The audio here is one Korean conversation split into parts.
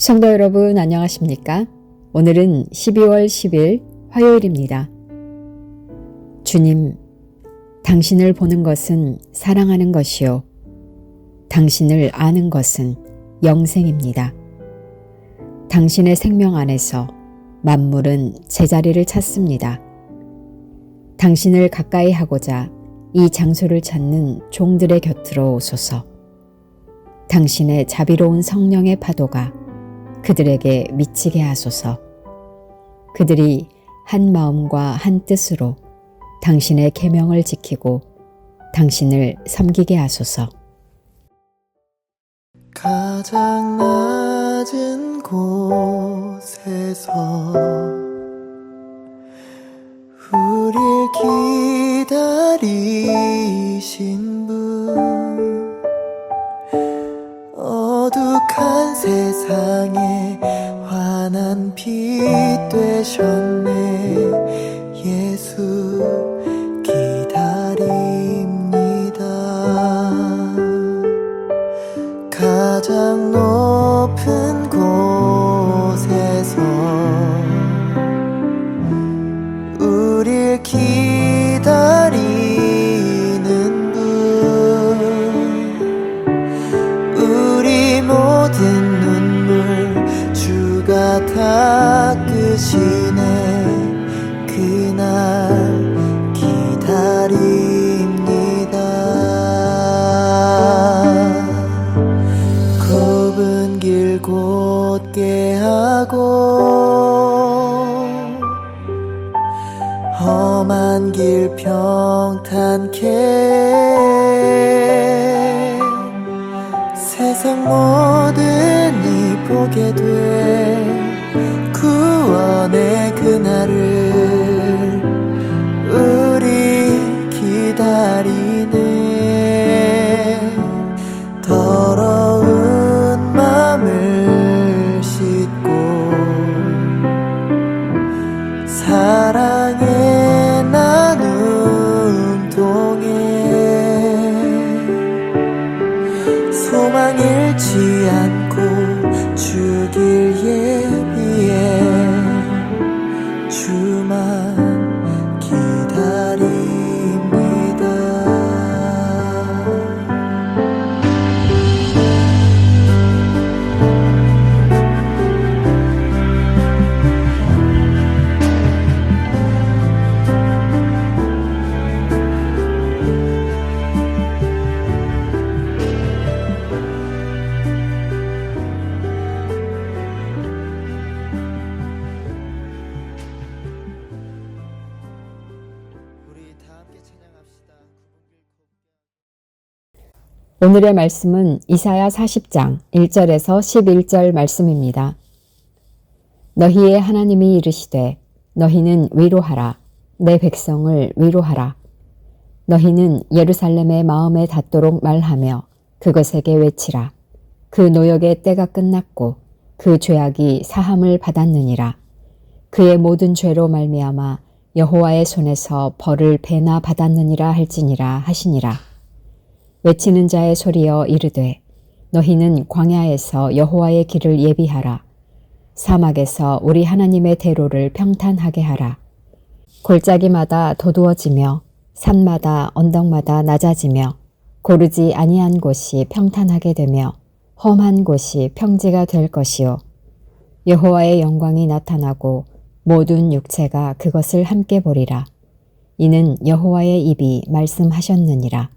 성도 여러분 안녕하십니까? 오늘은 12월 10일 화요일입니다. 주님, 당신을 보는 것은 사랑하는 것이요. 당신을 아는 것은 영생입니다. 당신의 생명 안에서 만물은 제자리를 찾습니다. 당신을 가까이 하고자 이 장소를 찾는 종들의 곁으로 오소서. 당신의 자비로운 성령의 파도가 그들에게 미치게 하소서. 그들이 한 마음과 한 뜻으로 당신의 계명을 지키고 당신을 섬기게 하소서. 가장 낮은 곳에서 우릴 기다리신 빛되 오늘의 말씀은 이사야 40장 1절에서 11절 말씀입니다. 너희의 하나님이 이르시되 너희는 위로하라. 내 백성을 위로하라. 너희는 예루살렘의 마음에 닿도록 말하며 그것에게 외치라. 그 노역의 때가 끝났고 그 죄악이 사함을 받았느니라. 그의 모든 죄로 말미암아 여호와의 손에서 벌을 배나 받았느니라 할지니라 하시니라 외치는 자의 소리여 이르되 너희는 광야에서 여호와의 길을 예비하라. 사막에서 우리 하나님의 대로를 평탄하게 하라. 골짜기마다 도두어지며 산마다 언덕마다 낮아지며 고르지 아니한 곳이 평탄하게 되며 험한 곳이 평지가 될 것이요. 여호와의 영광이 나타나고 모든 육체가 그것을 함께 보리라. 이는 여호와의 입이 말씀하셨느니라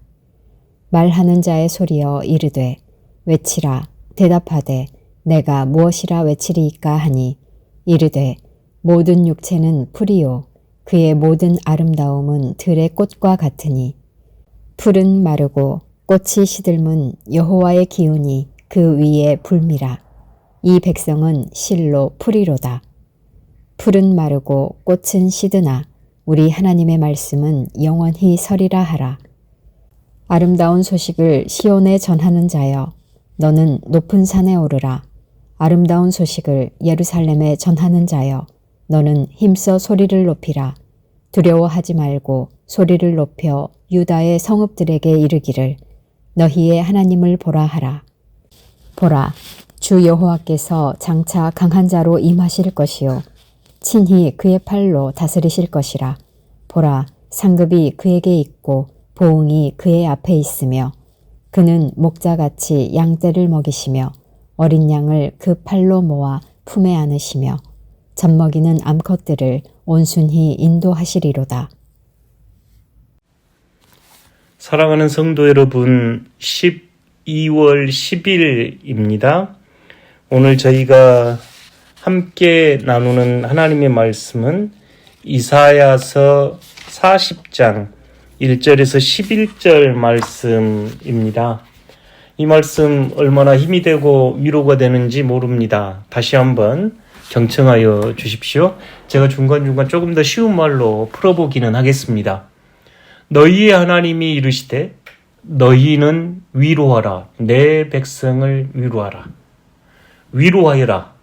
말하는 자의 소리여 이르되 외치라 대답하되 내가 무엇이라 외치리이까 하니? 이르되 모든 육체는 풀이요 그의 모든 아름다움은 들의 꽃과 같으니. 풀은 마르고 꽃이 시들문 여호와의 기운이 그 위에 불미라. 이 백성은 실로 풀이로다. 풀은 마르고 꽃은 시드나. 우리 하나님의 말씀은 영원히 서리라 하라 아름다운 소식을 시온에 전하는 자여 너는 높은 산에 오르라. 아름다운 소식을 예루살렘에 전하는 자여 너는 힘써 소리를 높이라. 두려워하지 말고 소리를 높여 유다의 성읍들에게 이르기를. 너희의 하나님을 보라 하라. 보라 주 여호와께서 장차 강한 자로 임하실 것이요. 친히 그의 팔로 다스리실 것이라. 보라 상급이 그에게 있고 보응이 그의 앞에 있으며 그는 목자같이 양떼를 먹이시며 어린 양을 그 팔로 모아 품에 안으시며 젖먹이는 암컷들을 온순히 인도하시리로다. 사랑하는 성도 여러분, 12월 10일입니다. 오늘 저희가 함께 나누는 하나님의 말씀은 이사야서 40장 1절에서 11절 말씀입니다. 이 말씀 얼마나 힘이 되고 위로가 되는지 모릅니다. 다시 한번 경청하여 주십시오. 제가 중간중간 조금 더 쉬운 말로 풀어보기는 하겠습니다. 너희의 하나님이 이르시되 너희는 위로하라 내 백성을 위로하라 위로하여라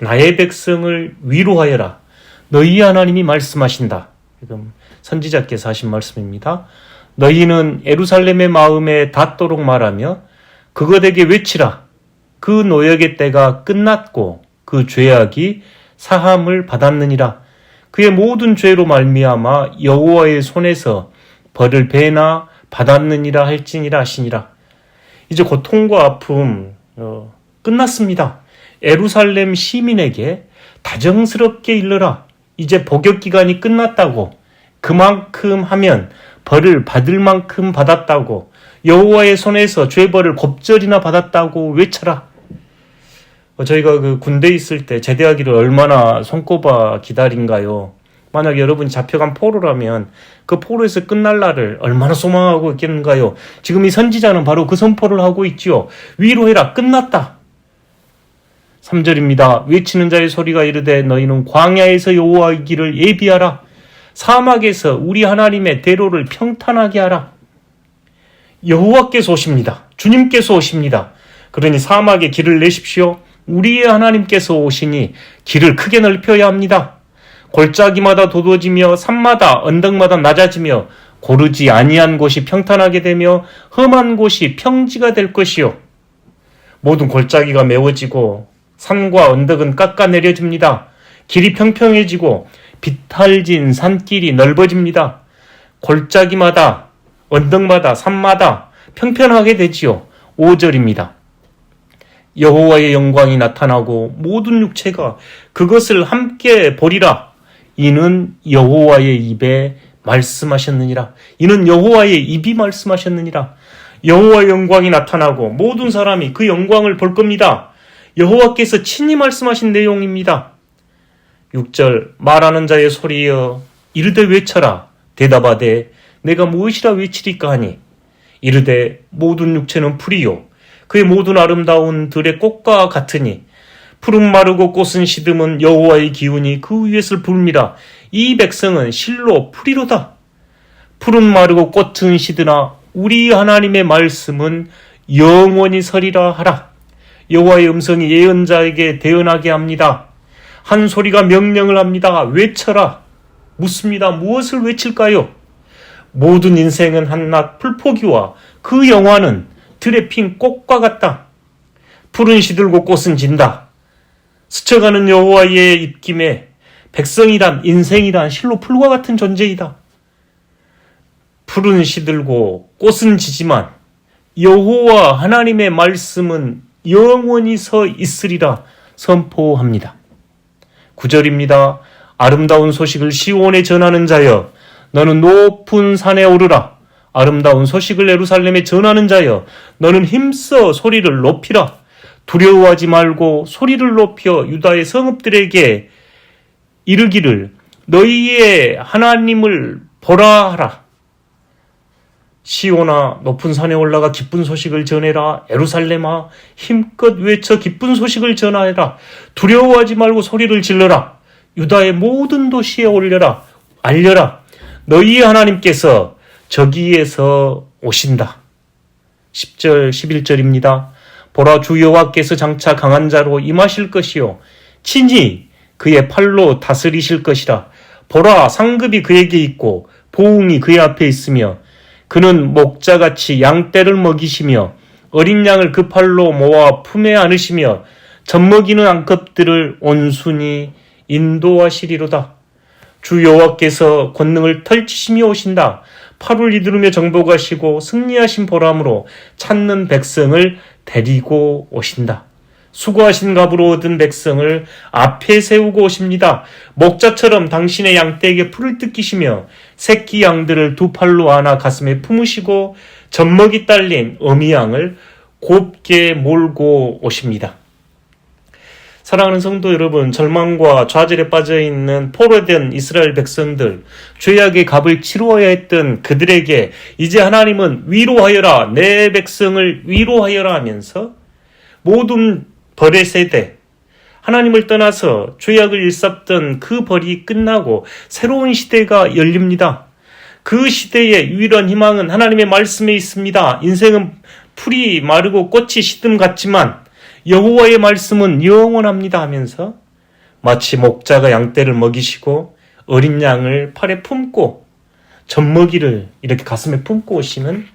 나의 백성을 위로하여라 너희 하나님이 말씀하신다 지금 선지자께서 하신 말씀입니다 너희는 에루살렘의 마음에 닿도록 말하며 그것에게 외치라 그 노역의 때가 끝났고 그 죄악이 사함을 받았느니라 그의 모든 죄로 말미암아 여호와의 손에서 벌을 배나 받았느니라 할지니라 하시니라. 이제 고통과 아픔 어, 끝났습니다. 에루살렘 시민에게 다정스럽게 일러라. 이제 복역 기간이 끝났다고. 그만큼 하면 벌을 받을 만큼 받았다고. 여호와의 손에서 죄벌을 곱절이나 받았다고 외쳐라. 어, 저희가 그 군대 있을 때 제대하기를 얼마나 손꼽아 기다린가요? 만약 여러분이 잡혀간 포로라면 그 포로에서 끝날 날을 얼마나 소망하고 있겠는가요? 지금 이 선지자는 바로 그 선포를 하고 있지요. 위로해라. 끝났다. 3절입니다. 외치는 자의 소리가 이르되 너희는 광야에서 여호와의 길을 예비하라. 사막에서 우리 하나님의 대로를 평탄하게 하라. 여호와께서 오십니다. 주님께서 오십니다. 그러니 사막에 길을 내십시오. 우리의 하나님께서 오시니 길을 크게 넓혀야 합니다. 골짜기마다 도도지며 산마다 언덕마다 낮아지며 고르지 아니한 곳이 평탄하게 되며 험한 곳이 평지가 될 것이요 모든 골짜기가 메워지고 산과 언덕은 깎아내려집니다. 길이 평평해지고 비탈진 산길이 넓어집니다. 골짜기마다 언덕마다 산마다 평평하게 되지요. 5절입니다. 여호와의 영광이 나타나고 모든 육체가 그것을 함께 보리라. 이는 여호와의 입에 말씀하셨느니라. 이는 여호와의 입이 말씀하셨느니라. 여호와의 영광이 나타나고 모든 사람이 그 영광을 볼 겁니다. 여호와께서 친히 말씀하신 내용입니다. 6절 말하는 자의 소리여 이르되 외쳐라 대답하되 내가 무엇이라 외치리까 하니 이르되 모든 육체는 풀이요 그의 모든 아름다운 들의 꽃과 같으니 푸른 마르고 꽃은 시듬은 여호와의 기운이 그 위에서 불미라. 이 백성은 실로 풀이로다. 푸른 마르고 꽃은 시드나 우리 하나님의 말씀은 영원히 서리라 하라. 여호와의 음성이 예언자에게 대언하게 합니다. 한 소리가 명령을 합니다. 외쳐라. 묻습니다. 무엇을 외칠까요? 모든 인생은 한낱 풀포기와 그 영화는 들에 핀 꽃과 같다. 푸른 시들고 꽃은 진다. 스쳐가는 여호와의 입김에 백성이란 인생이란 실로 풀과 같은 존재이다. 푸른 시들고 꽃은 지지만 여호와 하나님의 말씀은 영원히 서 있으리라 선포합니다. 9절입니다. 아름다운 소식을 시온에 전하는 자여 너는 높은 산에 오르라. 아름다운 소식을 예루살렘에 전하는 자여 너는 힘써 소리를 높이라. 두려워하지 말고 소리를 높여 유다의 성읍들에게 이르기를 너희의 하나님을 보라 하라. 시오나 높은 산에 올라가 기쁜 소식을 전해라. 에루살렘아 힘껏 외쳐 기쁜 소식을 전하라. 두려워하지 말고 소리를 질러라. 유다의 모든 도시에 올려라. 알려라. 너희의 하나님께서 저기에서 오신다. 10절 11절입니다. 보라 주 여호와께서 장차 강한 자로 임하실 것이요 친히 그의 팔로 다스리실 것이라. 보라 상급이 그에게 있고 보응이 그의 앞에 있으며 그는 목자같이 양떼를 먹이시며 어린 양을 그 팔로 모아 품에 안으시며 젖먹이는 암컷들을 온순히 인도하시리로다. 주 여호와께서 권능을 펼치시며 오신다. 팔을 이두르며 정복하시고 승리하신 보람으로 찾는 백성을 데리고 오신다. 수고하신 값으로 얻은 백성을 앞에 세우고 오십니다. 목자처럼 당신의 양떼에게 풀을 뜯기시며 새끼 양들을 두 팔로 안아 가슴에 품으시고 젖먹이 딸린 어미 양을 곱게 몰고 오십니다. 사랑하는 성도 여러분, 절망과 좌절에 빠져 있는 포로된 이스라엘 백성들, 죄악의 값을 치루어야 했던 그들에게 이제 하나님은 위로하여라, 내 백성을 위로하여라 하면서 모든 벌의 세대, 하나님을 떠나서 죄악을 일삼던 그 벌이 끝나고 새로운 시대가 열립니다. 그 시대의 유일한 희망은 하나님의 말씀에 있습니다. 인생은 풀이 마르고 꽃이 시듬 같지만 여호와의 말씀은 영원합니다 하면서 마치 목자가 양떼를 먹이시고 어린 양을 팔에 품고 젖먹이를 이렇게 가슴에 품고 오시는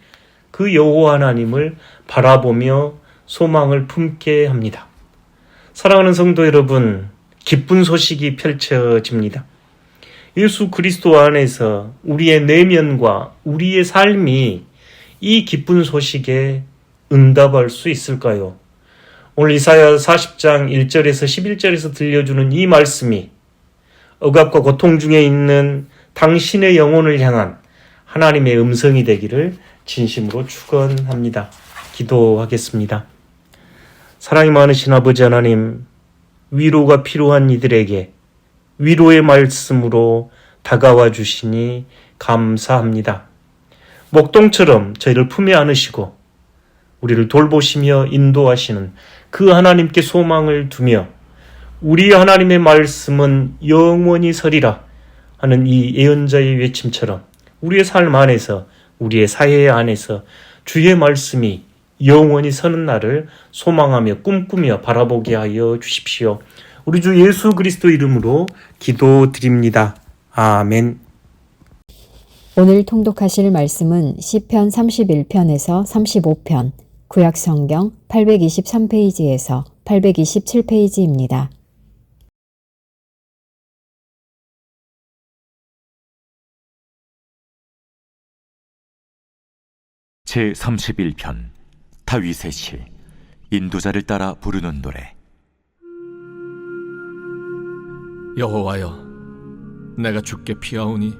그 여호와 하나님을 바라보며 소망을 품게 합니다. 사랑하는 성도 여러분, 기쁜 소식이 펼쳐집니다. 예수 그리스도 안에서 우리의 내면과 우리의 삶이 이 기쁜 소식에 응답할 수 있을까요? 오늘 이사야 40장 1절에서 11절에서 들려주는 이 말씀이 억압과 고통 중에 있는 당신의 영혼을 향한 하나님의 음성이 되기를 진심으로 축원합니다. 기도하겠습니다. 사랑이 많으신 아버지 하나님, 위로가 필요한 이들에게 위로의 말씀으로 다가와 주시니 감사합니다. 목동처럼 저희를 품에 안으시고 우리를 돌보시며 인도하시는 그 하나님께 소망을 두며 우리 하나님의 말씀은 영원히 서리라 하는 이 예언자의 외침처럼 우리의 삶 안에서 우리의 사회 안에서 주의 말씀이 영원히 서는 날을 소망하며 꿈꾸며 바라보게 하여 주십시오. 우리 주 예수 그리스도 이름으로 기도드립니다. 아멘. 오늘 통독하실 말씀은 시편 31편에서 35편, 구약 성경 823페이지에서 827페이지입니다. 제 31편 다윗의 시 인도자를 따라 부르는 노래 여호와여, 내가 주께 피하오니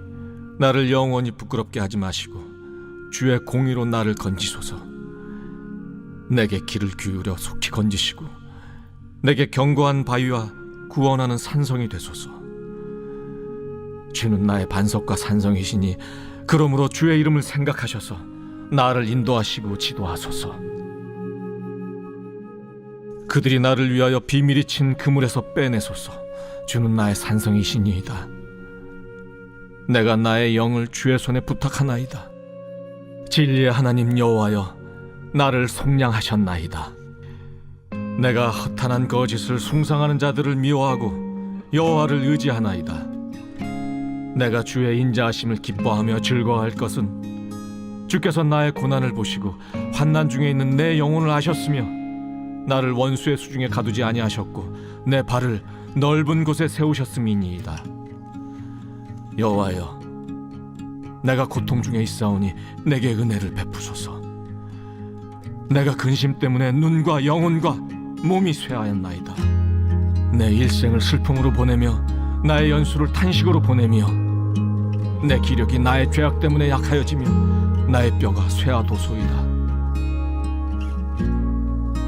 나를 영원히 부끄럽게 하지 마시고 주의 공의로 나를 건지소서. 내게 길을 기울여 속히 건지시고 내게 견고한 바위와 구원하는 산성이 되소서. 주는 나의 반석과 산성이시니 그러므로 주의 이름을 생각하셔서 나를 인도하시고 지도하소서. 그들이 나를 위하여 비밀이 친 그물에서 빼내소서. 주는 나의 산성이시니이다. 내가 나의 영을 주의 손에 부탁하나이다. 진리의 하나님 여호와여, 나를 속량하셨나이다. 내가 허탄한 거짓을 숭상하는 자들을 미워하고 여호와를 의지하나이다. 내가 주의 인자하심을 기뻐하며 즐거워할 것은 주께서 나의 고난을 보시고 환난 중에 있는 내 영혼을 아셨으며 나를 원수의 수중에 가두지 아니하셨고 내 발을 넓은 곳에 세우셨음이니이다. 여호와여, 내가 고통 중에 있사오니 내게 은혜를 베푸소서. 내가 근심 때문에 눈과 영혼과 몸이 쇠하였나이다. 내 일생을 슬픔으로 보내며 나의 연수를 탄식으로 보내며 내 기력이 나의 죄악 때문에 약하여지며 나의 뼈가 쇠하도소이다.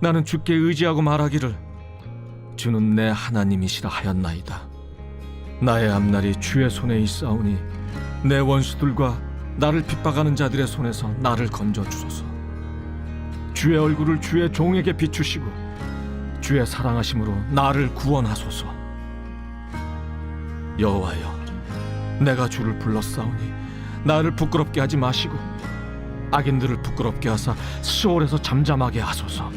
나는 주께 의지하고 말하기를 주는 내 하나님이시라 하였나이다. 나의 앞날이 주의 손에 있사오니 내 원수들과 나를 핍박하는 자들의 손에서 나를 건져 주소서. 주의 얼굴을 주의 종에게 비추시고 주의 사랑하심으로 나를 구원하소서. 여호와여, 내가 주를 불렀사오니 나를 부끄럽게 하지 마시고 악인들을 부끄럽게 하사 시올에서 잠잠하게 하소서.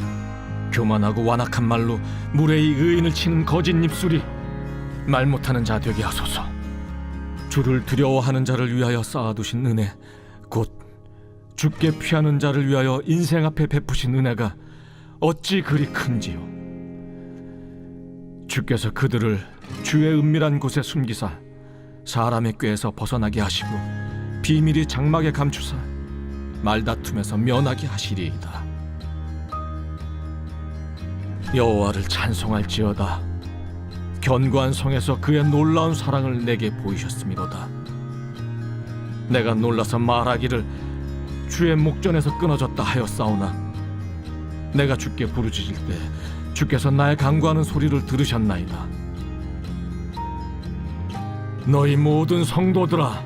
교만하고 완악한 말로 무례히 의인을 치는 거짓 입술이 말 못하는 자 되게 하소서. 주를 두려워하는 자를 위하여 쌓아두신 은혜, 곧 죽게 피하는 자를 위하여 인생 앞에 베푸신 은혜가 어찌 그리 큰지요. 주께서 그들을 주의 은밀한 곳에 숨기사 사람의 꾀에서 벗어나게 하시고 비밀이 장막에 감추사 말다툼에서 면하게 하시리이다. 여호와를 찬송할지어다. 견고한 성에서 그의 놀라운 사랑을 내게 보이셨음이로다. 내가 놀라서 말하기를 주의 목전에서 끊어졌다 하였사오나 내가 주께 부르짖을 때 주께서 나의 간구하는 소리를 들으셨나이다. 너희 모든 성도들아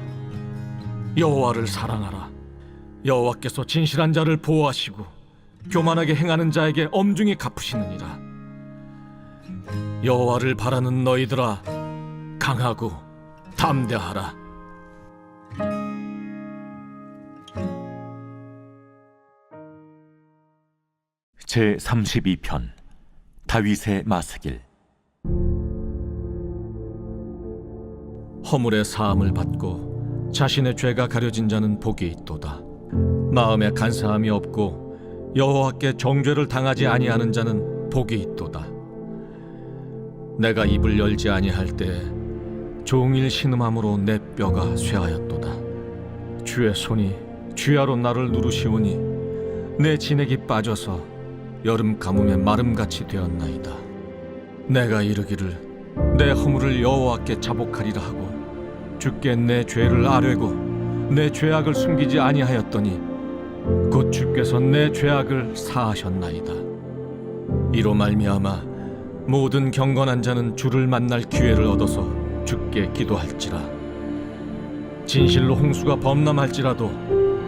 여호와를 사랑하라. 여호와께서 진실한 자를 보호하시고 교만하게 행하는 자에게 엄중히 갚으시느니라. 여호와를 바라는 너희들아 강하고 담대하라. 제 32편 다윗의 마스길 허물의 사함을 받고 자신의 죄가 가려진 자는 복이 있도다. 마음에 간사함이 없고 여호와께 정죄를 당하지 아니하는 자는 복이 있도다. 내가 입을 열지 아니할 때 종일 신음함으로 내 뼈가 쇠하였도다. 주의 손이 쥐하로 나를 누르시오니 내 진액이 빠져서 여름 가뭄에 마름같이 되었나이다. 내가 이르기를 내 허물을 여호와께 자복하리라 하고 주께 내 죄를 아뢰고 내 죄악을 숨기지 아니하였더니 곧 주께서 내 죄악을 사하셨나이다. 이로 말미암아 모든 경건한 자는 주를 만날 기회를 얻어서 주께 기도할지라. 진실로 홍수가 범람할지라도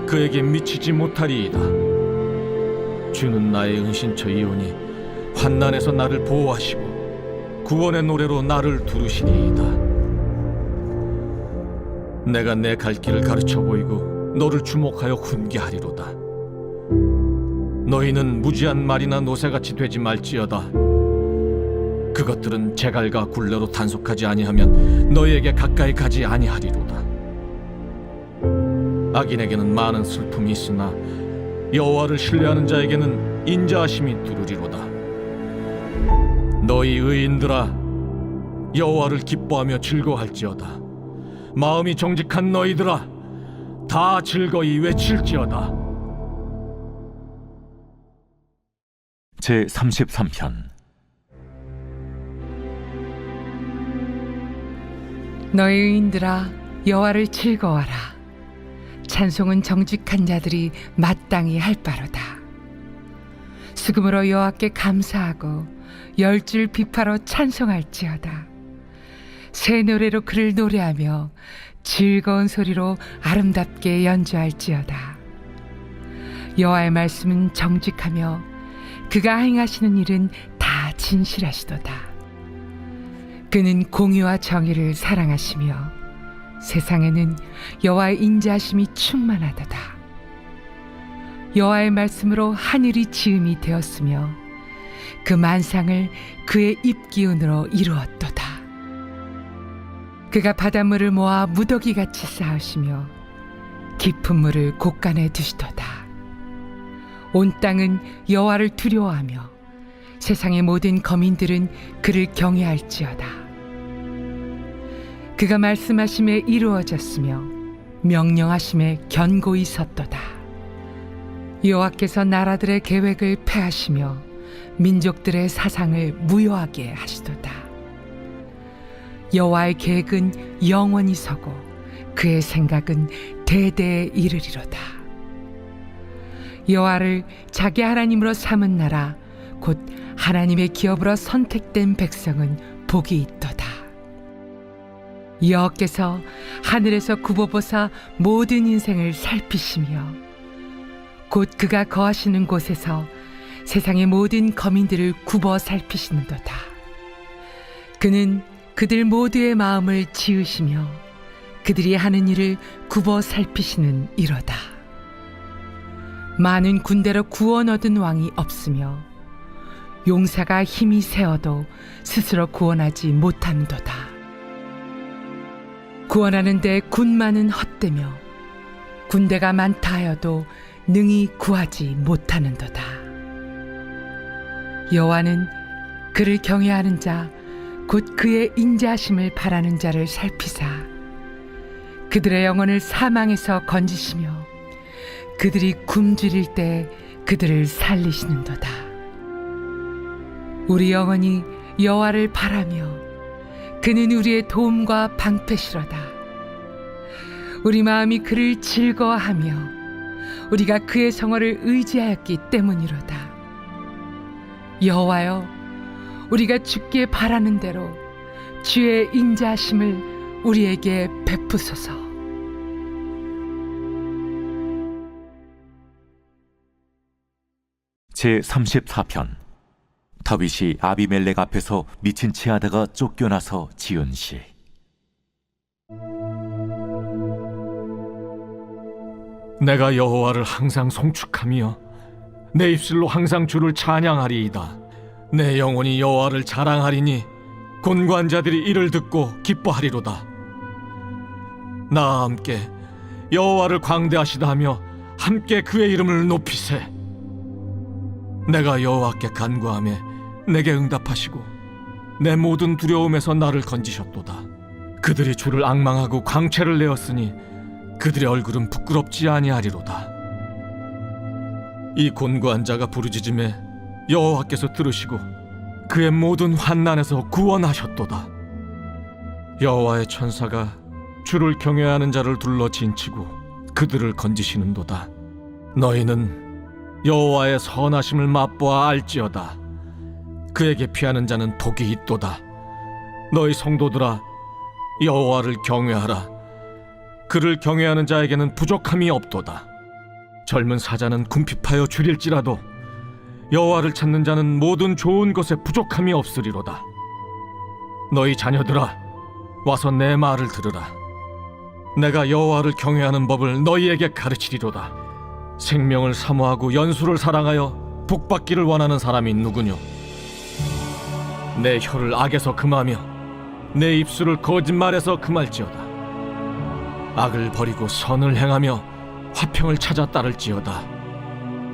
그에게 미치지 못하리이다. 주는 나의 은신처이오니 환난에서 나를 보호하시고 구원의 노래로 나를 두르시리이다. 내가 내 갈 길을 가르쳐 보이고 너를 주목하여 훈계하리로다. 너희는 무지한 말이나 노새같이 되지 말지어다. 그것들은 제갈과 굴레로 단속하지 아니하면 너희에게 가까이 가지 아니하리로다. 악인에게는 많은 슬픔이 있으나 여호와를 신뢰하는 자에게는 인자하심이 두르리로다. 너희 의인들아 여호와를 기뻐하며 즐거워할지어다. 마음이 정직한 너희들아 다 즐거이 외칠지어다. 제 33편. 너희 의인들아 여호와를 즐거워하라. 찬송은 정직한 자들이 마땅히 할 바로다. 수금으로 여호와께 감사하고 열줄 비파로 찬송할지어다. 새 노래로 그를 노래하며 즐거운 소리로 아름답게 연주할지어다 여호와의 말씀은 정직하며 그가 행하시는 일은 다 진실하시도다 그는 공의와 정의를 사랑하시며 세상에는 여호와의 인자하심이 충만하도다. 여호와의 말씀으로 하늘이 지음이 되었으며 그 만상을 그의 입 기운으로 이루었도다. 그가 바닷물을 모아 무더기 같이 쌓으시며 깊은 물을 곳간에 두시도다. 온 땅은 여호와를 두려워하며 세상의 모든 거민들은 그를 경외할지어다. 그가 말씀하심에 이루어졌으며 명령하심에 견고히 섰도다. 여호와께서 나라들의 계획을 패하시며 민족들의 사상을 무효하게 하시도다. 여호와의 계획은 영원히 서고 그의 생각은 대대에 이르리로다. 여호와를 자기 하나님으로 삼은 나라 곧 하나님의 기업으로 선택된 백성은 복이 있도다. 여호께서 하늘에서 굽어보사 모든 인생을 살피시며 곧 그가 거하시는 곳에서 세상의 모든 거민들을 굽어 살피시는도다. 그는 그들 모두의 마음을 지으시며 그들이 하는 일을 굽어 살피시는 이로다. 많은 군대로 구원 얻은 왕이 없으며 용사가 힘이 세어도 스스로 구원하지 못하는도다. 구원하는데 군만은 헛되며 군대가 많다 하여도 능히 구하지 못하는도다. 여호와는 그를 경외하는 자 곧 그의 인자하심을 바라는 자를 살피사 그들의 영혼을 사망에서 건지시며 그들이 굶주릴 때 그들을 살리시는도다. 우리 영혼이 여호와를 바라며 그는 우리의 도움과 방패시로다. 우리 마음이 그를 즐거워하며 우리가 그의 성어를 의지하였기 때문이로다. 여호와여, 우리가 주께 바라는 대로 주의 인자하심을 우리에게 베푸소서. 제 34편 다윗이 아비멜렉 앞에서 미친 체하다가 쫓겨나서 지은 시 내가 여호와를 항상 송축하며 내 입술로 항상 주를 찬양하리이다. 내 영혼이 여호와를 자랑하리니 곤관자들이 이를 듣고 기뻐하리로다. 나와 함께 여호와를 광대하시다 하며 함께 그의 이름을 높이세. 내가 여호와께 간구하며 내게 응답하시고 내 모든 두려움에서 나를 건지셨도다. 그들이 주를 악망하고 광채를 내었으니 그들의 얼굴은 부끄럽지 아니하리로다. 이 곤고한 자가 부르짖음에 여호와께서 들으시고 그의 모든 환난에서 구원하셨도다. 여호와의 천사가 주를 경외하는 자를 둘러 진치고 그들을 건지시는도다. 너희는 여호와의 선하심을 맛보아 알지어다. 그에게 피하는 자는 복이 있도다. 너희 성도들아 여호와를 경외하라. 그를 경외하는 자에게는 부족함이 없도다. 젊은 사자는 궁핍하여 줄일지라도 여호와를 찾는 자는 모든 좋은 것에 부족함이 없으리로다. 너희 자녀들아, 와서 내 말을 들으라. 내가 여호와를 경외하는 법을 너희에게 가르치리로다. 생명을 사모하고 연수를 사랑하여 복받기를 원하는 사람이 누구뇨? 내 혀를 악에서 금하며 내 입술을 거짓말에서 금할지어다. 악을 버리고 선을 행하며 화평을 찾아 따를지어다.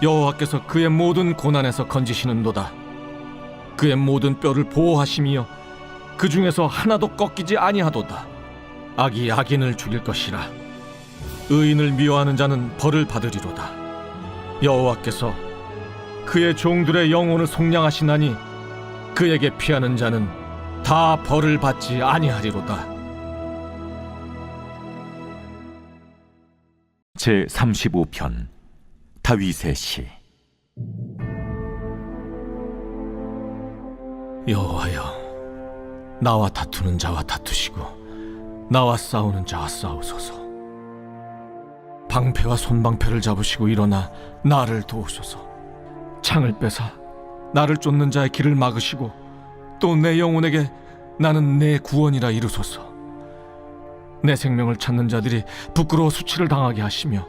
여호와께서 그의 모든 고난에서 건지시는도다. 그의 모든 뼈를 보호하시며 그 중에서 하나도 꺾이지 아니하도다. 악이 악인을 죽일 것이라. 의인을 미워하는 자는 벌을 받으리로다. 여호와께서 그의 종들의 영혼을 속량하시나니 그에게 피하는 자는 다 벌을 받지 아니하리로다. 제 35편 다윗의 시 여호와여, 나와 다투는 자와 다투시고 나와 싸우는 자와 싸우소서. 방패와 손방패를 잡으시고 일어나 나를 도우소서. 창을 빼사 나를 쫓는 자의 길을 막으시고 또 내 영혼에게 나는 내 구원이라 이루소서. 내 생명을 찾는 자들이 부끄러워 수치를 당하게 하시며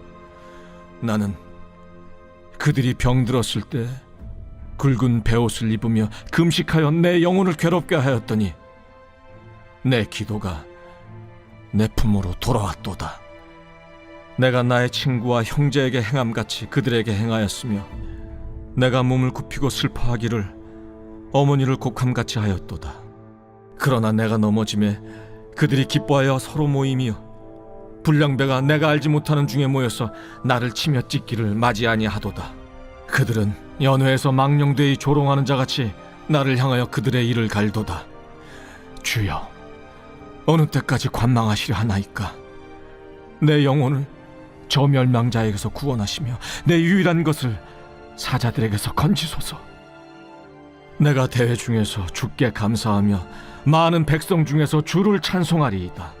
나는 그들이 병들었을 때 굵은 베옷을 입으며 금식하여 내 영혼을 괴롭게 하였더니 내 기도가 내 품으로 돌아왔도다. 내가 나의 친구와 형제에게 행함 같이 그들에게 행하였으며 내가 몸을 굽히고 슬퍼하기를 어머니를 곡함 같이 하였도다. 그러나 내가 넘어짐에 그들이 기뻐하여 서로 모이며 불량배가 내가 알지 못하는 중에 모여서 나를 치며 찢기를 맞이 아니하도다. 그들은 연회에서 망령되이 조롱하는 자같이 나를 향하여 그들의 일을 갈도다. 주여, 어느 때까지 관망하시려 하나이까? 내 영혼을 저 멸망자에게서 구원하시며 내 유일한 것을 사자들에게서 건지소서. 내가 대회 중에서 주께 감사하며 많은 백성 중에서 주를 찬송하리이다.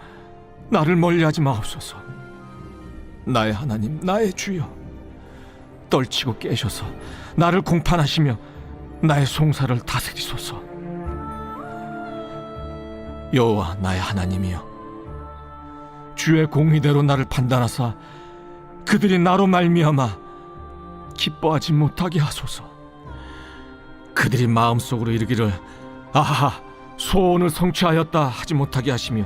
나를 멀리하지 마옵소서. 나의 하나님 나의 주여 떨치고 깨셔서 나를 공판하시며 나의 송사를 다스리소서. 여호와 나의 하나님이여 주의 공의대로 나를 판단하사 그들이 나로 말미암아 기뻐하지 못하게 하소서. 그들이 마음속으로 이르기를 아하 소원을 성취하였다 하지 못하게 하시며